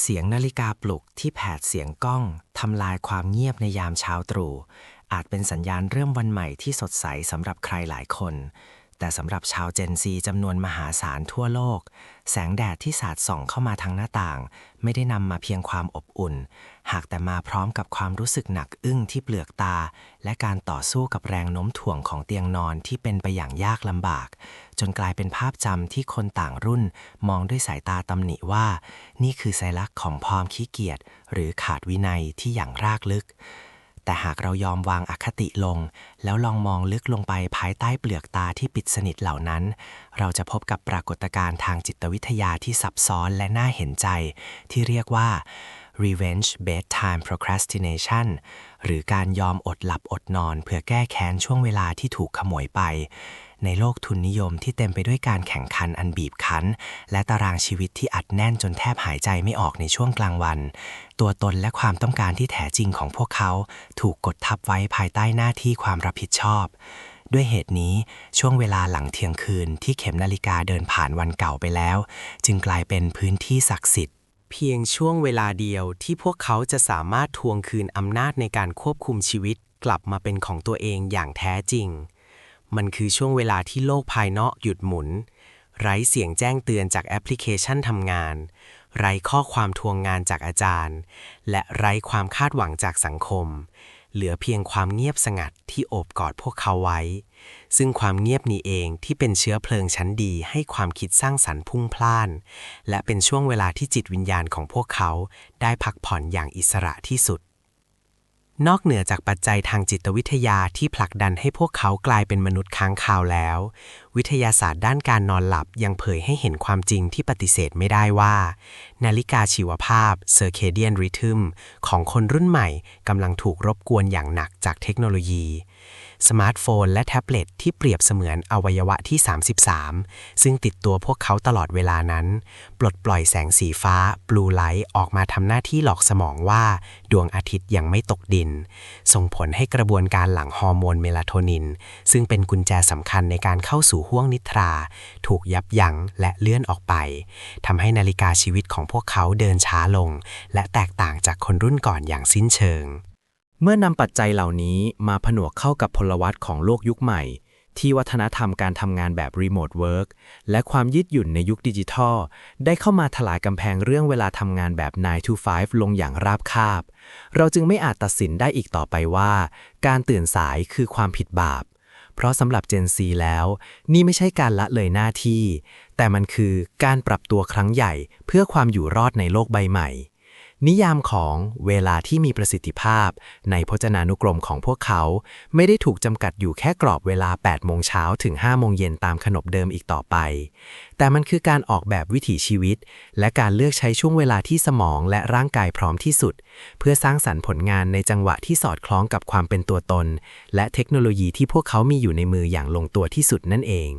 เสียงนาฬิกาปลุกที่แผดเสียงก้องทำลายความเงียบในยามเช้าตรู่อาจเป็นสัญญาณเริ่มวันใหม่ที่สดใสสำหรับใครหลายคน แต่สำหรับชาวเจนซีจำนวนมหาศาลทั่วโลก แสงแดดที่สาดส่องเข้ามาทางหน้าต่าง ไม่ได้นำมาเพียงความอบอุ่น หากแต่มาพร้อมกับความรู้สึกหนักอึ้งที่เปลือกตา และการต่อสู้กับแรงโน้มถ่วงของเตียงนอนที่เป็นไปอย่างยากลำบาก จนกลายเป็นภาพจำที่คนต่างรุ่น มองด้วยสายตาตำหนิว่า นี่คือสัญลักษณ์ของความขี้เกียจหรือขาดวินัยที่อย่างรากลึก แต่หากเรายอมวางอคติลง แล้วลองมองลึกลงไปภายใต้เปลือกตาที่ปิดสนิทเหล่านั้น เราจะพบกับปรากฏการณ์ทางจิตวิทยาที่ซับซ้อนและน่าเห็นใจ ที่เรียกว่า revenge bedtime procrastination หรือการยอมอดหลับอดนอนเพื่อแก้แค้นช่วงเวลาที่ถูกขโมยไป ในโลกทุนนิยมที่เต็มไปด้วยการแข่งขันอันบีบคั้น และตารางชีวิตที่อัดแน่นจนแทบหายใจไม่ออกในช่วงกลางวัน ตัวตนและความต้องการที่แท้จริงของพวกเขา ถูกกดทับไว้ภายใต้หน้าที่ความรับผิดชอบด้วยเหตุนี้ช่วงเวลาหลังเที่ยงคืนที่เข็มนาฬิกาเดินผ่านวันเก่าไปแล้ว จึงกลายเป็นพื้นที่ศักดิ์สิทธิ์ เพียงช่วงเวลาเดียวที่พวกเขาจะสามารถทวงคืนอำนาจในการควบคุมชีวิตกลับมาเป็นของตัวเองอย่างแท้จริง มันคือช่วงเวลาที่โลกภายนอกหยุดหมุน ไร้เสียงแจ้งเตือนจากแอปพลิเคชันทำงาน ไร้ข้อความทวงงานจากอาจารย์ และไร้ความคาดหวังจากสังคม เหลือเพียงความเงียบสงัดที่โอบกอดพวกเขาไว้ ซึ่งความเงียบนี้เองที่เป็นเชื้อเพลิงชั้นดีให้ความคิดสร้างสรรค์พุ่งพล่าน และเป็นช่วงเวลาที่จิตวิญญาณของพวกเขาได้พักผ่อนอย่างอิสระที่สุด นอกเหนือจากปัจจัยทางจิตวิทยาที่ผลักดันให้พวกเขากลายเป็นมนุษย์ค้างคาวแล้ว วิทยาศาสตร์ด้านการนอนหลับยังเผยให้เห็นความจริงที่ปฏิเสธไม่ได้ว่า นาฬิกาชีวภาพ circadian rhythm ของคนรุ่นใหม่กำลังถูกรบกวนอย่างหนักจากเทคโนโลยีสมาร์ทโฟนและแท็บเล็ตที่เปรียบเสมือนอวัยวะที่ 33 ซึ่งติดตัวพวกเขาตลอดเวลานั้น ปลดปล่อยแสงสีฟ้าบลูไลท์ออกมาทำหน้าที่หลอกสมองว่า ดวงอาทิตย์ยังไม่ตกดิน ส่งผลให้กระบวนการหลั่งฮอร์โมนเมลาโทนิน ซึ่งเป็นกุญแจสำคัญในการเข้าสู่ห้วงนิทรา ถูกยับยั้งและเลื่อนออกไปทำให้นาฬิกาชีวิตของพวกเขาเดินช้าลง และแตกต่างจากคนรุ่นก่อนอย่างสิ้นเชิง เมื่อนำปัจจัยเหล่านี้มาผนวกเข้ากับพลวัตของโลกยุคใหม่ ที่วัฒนธรรมการทำงานแบบรีโมทเวิร์กและความยืดหยุ่นในยุคดิจิทัล ได้เข้ามาถลายกำแพงเรื่องเวลาทำงานแบบ 9 to 5 ลงอย่างราบคาบ เราจึงไม่อาจตัดสินได้อีกต่อไปว่า การตื่นสายคือความผิดบาป เพราะสำหรับ Gen Z แล้ว นี่ไม่ใช่การละเลยหน้าที่ แต่มันคือการปรับตัวครั้งใหญ่เพื่อความอยู่รอดในโลกใบใหม่ นิยามของเวลาที่มีประสิทธิภาพ ในพจนานุกรมของพวกเขา ไม่ได้ถูกจำกัดอยู่แค่กรอบเวลา 8 โมงเช้าถึง 5 โมงเย็นตามขนบเดิมอีกต่อไป แต่มันคือการออกแบบวิถีชีวิต และการเลือกใช้ช่วงเวลาที่สมองและร่างกายพร้อมที่สุด เพื่อสร้างสรรค์ผลงานในจังหวะที่สอดคล้องกับความเป็นตัวตน และเทคโนโลยีที่พวกเขามีอยู่ในมืออย่างลงตัวที่สุดนั่นเอง